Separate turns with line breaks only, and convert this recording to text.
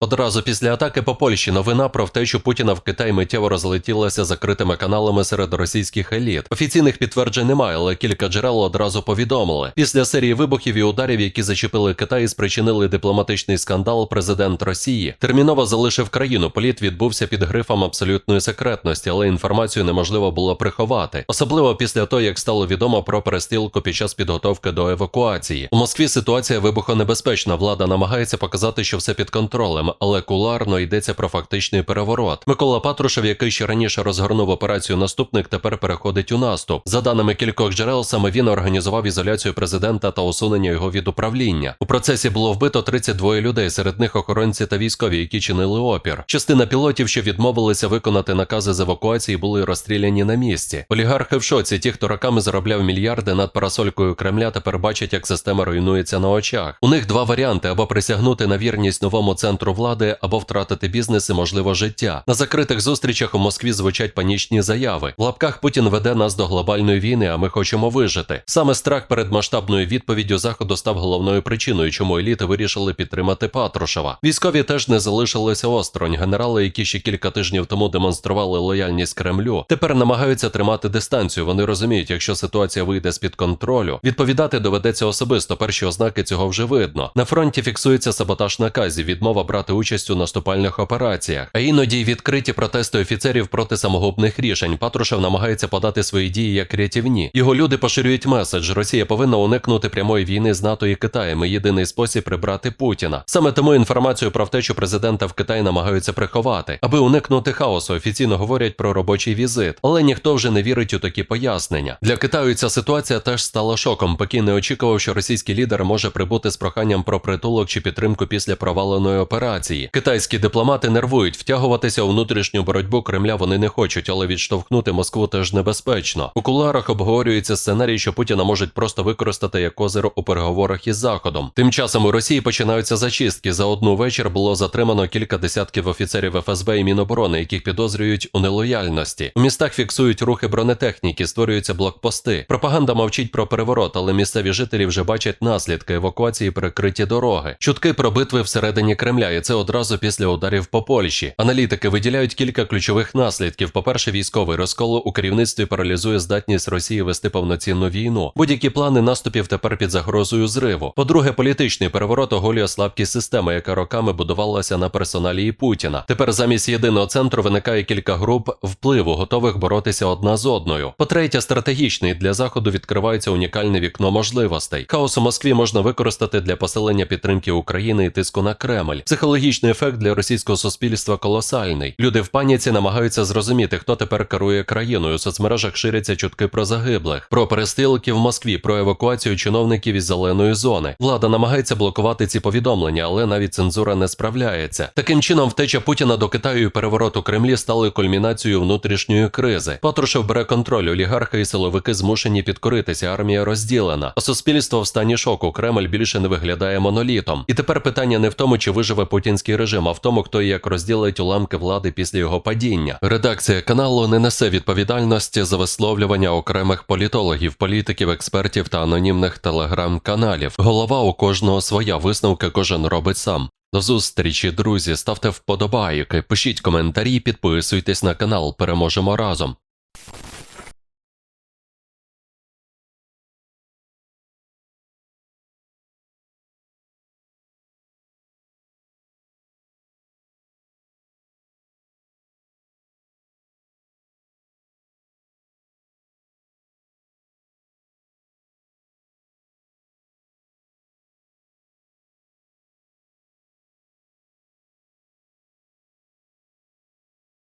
Одразу після атаки по Польщі новина про втечу Путіна в Китай миттєво розлетілася закритими каналами серед російських еліт. Офіційних підтверджень немає, але кілька джерел одразу повідомили. Після серії вибухів і ударів, які зачепили Китай і спричинили дипломатичний скандал, президент Росії терміново залишив країну. Політ відбувся під грифом абсолютної секретності, але інформацію неможливо було приховати, особливо після того, як стало відомо про перестрілку під час підготовки до евакуації. У Москві ситуація вибухонебезпечна. Влада намагається показати, що все під контролем, але куларно йдеться про фактичний переворот. Микола Патрушев, який ще раніше розгорнув операцію наступник, тепер переходить у наступ. За даними кількох джерел, саме він організував ізоляцію президента та усунення його від управління. У процесі було вбито 32 людей, серед них охоронці та військові, які чинили опір. Частина пілотів, що відмовилися виконати накази з евакуації, були розстріляні на місці. Олігархи в шоці, ті, хто роками заробляв мільярди над парасолькою Кремля, тепер бачать, як система руйнується на очах. У них два варіанти: або присягнути на вірність новому центру влади, або втратити бізнес і можливо життя. На закритих зустрічах у Москві звучать панічні заяви. В лапках Путін веде нас до глобальної війни, а ми хочемо вижити. Саме страх перед масштабною відповіддю заходу став головною причиною, чому еліти вирішили підтримати Патрушева. Військові теж не залишилися осторонь. Генерали, які ще кілька тижнів тому демонстрували лояльність Кремлю, тепер намагаються тримати дистанцію. Вони розуміють, якщо ситуація вийде з під контролю, відповідати доведеться особисто. Перші ознаки цього вже видно. На фронті фіксується саботаж наказів, відмова брати участь у наступальних операціях, а іноді відкриті протести офіцерів проти самогубних рішень. Патрушев намагається подати свої дії як рятівні. Його люди поширюють меседж: Росія повинна уникнути прямої війни з НАТО і Китаєм. Єдиний спосіб прибрати Путіна. Саме тому інформацію про втечу президента в Китай намагаються приховати, аби уникнути хаосу. Офіційно говорять про робочий візит, але ніхто вже не вірить у такі пояснення. Для Китаю ця ситуація теж стала шоком. Пекін не очікував, що російський лідер може прибути з проханням про притулок чи підтримку після проваленої операції. Китайські дипломати нервують, втягуватися у внутрішню боротьбу Кремля вони не хочуть, але відштовхнути Москву теж небезпечно. У кулуарах обговорюється сценарій, що Путіна можуть просто використати як озеро у переговорах із Заходом. Тим часом у Росії починаються зачистки. За одну вечір було затримано кілька десятків офіцерів ФСБ і Міноборони, яких підозрюють у нелояльності. У містах фіксують рухи бронетехніки, створюються блокпости. Пропаганда мовчить про переворот, але місцеві жителі вже бачать наслідки евакуації, перекриті дороги. Чутки про битви всередині Кремля, це одразу після ударів по Польщі. Аналітики виділяють кілька ключових наслідків. По-перше, військовий розкол у керівництві паралізує здатність Росії вести повноцінну війну. Будь-які плани наступів тепер під загрозою зриву. По-друге, політичний переворот оголює слабкість системи, яка роками будувалася на персоналії Путіна. Тепер замість єдиного центру виникає кілька груп впливу, готових боротися одна з одною. По-третє, стратегічний для заходу відкривається унікальне вікно можливостей. Хаос у Москві можна використати для посилення підтримки України і тиску на Кремль. Психологічний ефект для російського суспільства колосальний. Люди в паніці намагаються зрозуміти, хто тепер керує країною. У соцмережах ширяться чутки про загиблих, про перестрілки в Москві, про евакуацію чиновників із зеленої зони. Влада намагається блокувати ці повідомлення, але навіть цензура не справляється. Таким чином, втеча Путіна до Китаю і переворот у Кремлі стали кульмінацією внутрішньої кризи. Патрушев бере контроль, олігархи і силовики змушені підкоритися. Армія розділена. А суспільство в стані шоку. Кремль більше не виглядає монолітом. І тепер питання не в тому, чи виживе путінський режим, а в тому, хто і як розділить уламки влади після його падіння. Редакція каналу не несе відповідальності за висловлювання окремих політологів, політиків, експертів та анонімних телеграм-каналів. Голова у кожного своя висновки кожен робить сам. До зустрічі, друзі. Ставте вподобайки, пишіть коментарі, підписуйтесь на канал. Переможемо разом.